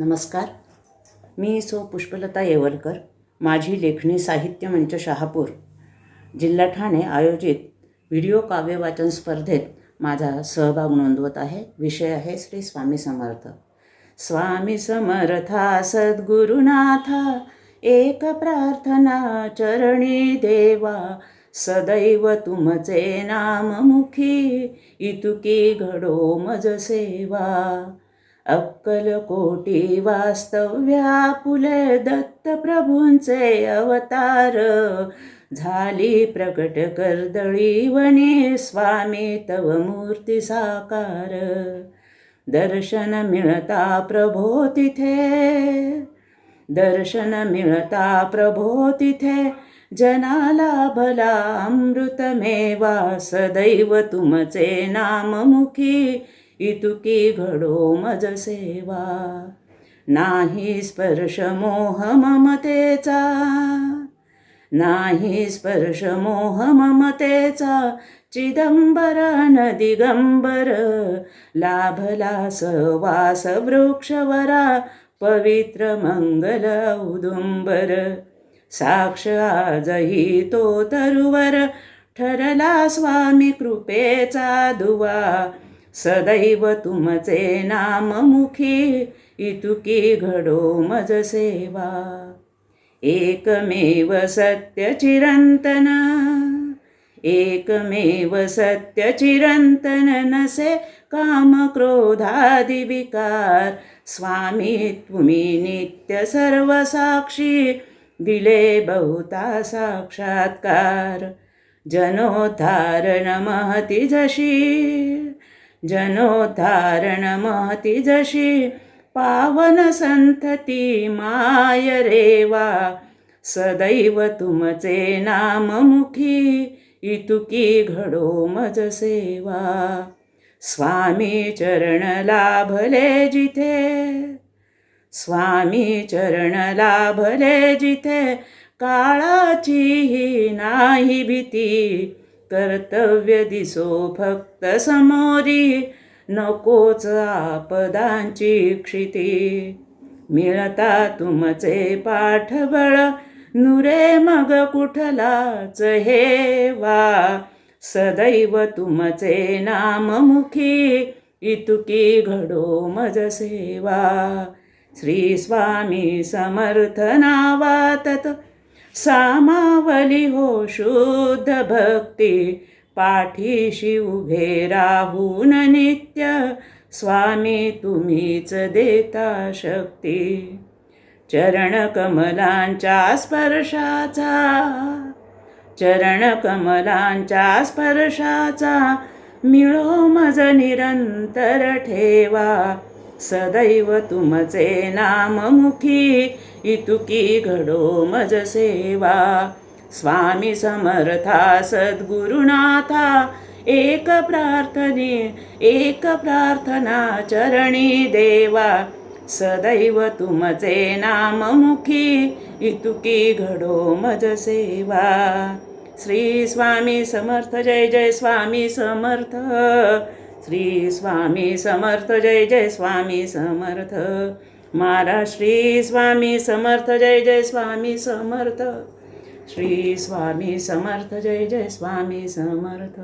नमस्कार. मी सो पुष्पलता येवलकर माझी लेखणी साहित्य मंच शहापूर. जिल्हा ठाणे आयोजित व्हिडिओ काव्यवाचन स्पर्धेत माझा सहभाग नोंदवत आहे. विषय आहे श्री स्वामी समर्थ. स्वामी समर्था सद्गुरुनाथा एक प्रार्थना चरणी देवा सदैव तुमचे नाम मुखी इतुकी घडो मज सेवा. अक्कलकोटी वास्तव्या पुले दत्त प्रभूंचे अवतार. झाली प्रकट कर्दळी वने स्वामी तव मूर्ती साकार. दर्शन मिळता प्रभो तिथे. दर्शन मिळता प्रभो तिथे. जनाला भला अमृतमेवा सदैव तुमचे नाममुखी. इतुकी घडो मज सेवा. नाही स्पर्श मोह ममतेचा. नाही स्पर्श मोह ममतेचा. चिदंबर न दिगंबर लाभला सवास वृक्षवरा पवित्र मंगल उदुंबर. साक्ष आजही तो तरुवर ठरला स्वामी कृपेचा दुवा. सदैव तुमचे नाम मुखी इतुकी घडो मज सेवा. एकमेव सत्य चिरंतन एकमेव सत्य चिरंतन नसे काम क्रोधादि विकार. स्वामी तुम्ही नित्य सर्व साक्षी दिले बहुता साक्षात्कार. जनोद्धारण महती जशी जनोद्धारण महती जशी पावन संतती माय रेवा सदैव तुमचे नाममुखी इतुकी घडो मज सेवा. स्वामी चरण लाभले जिथे स्वामी चरण लाभले जिथे काळाचीही नाही भीती कर्तव्य दिसो फक्त समोरी. नकोच आपदांची क्षिती. मिळता तुमचे पाठबळ. नुरे मग कुठलाच हे वा सदैव तुमचे नाममुखी. इतुकी घडो मज सेवा. श्री स्वामी समर्थ नावातत सामावली हो शुद्ध भक्ती. पाठीशी उभे राहून नित्य स्वामी तुम्हीच देता शक्ती. चरण कमलांच्या स्पर्शाचा चरण कमलांच्या स्पर्शाचा मिळो मज निरंतर ठेवा. सदैव तुमचे नाममुखी इतुकी घडो मज सेवा। स्वामी समर्था सद्गुरुनाथा एक प्रार्थने एक प्रार्थना चरणी देवा। सदैव तुमचे नाममुखी इतुकी घडो मज सेवा। श्री स्वामी समर्थ जय जय स्वामी समर्थ। श्री स्वामी समर्थ जय जय स्वामी समर्थ. महाराज श्री स्वामी समर्थ जय जय स्वामी समर्थ. श्री स्वामी समर्थ जय जय स्वामी समर्थ.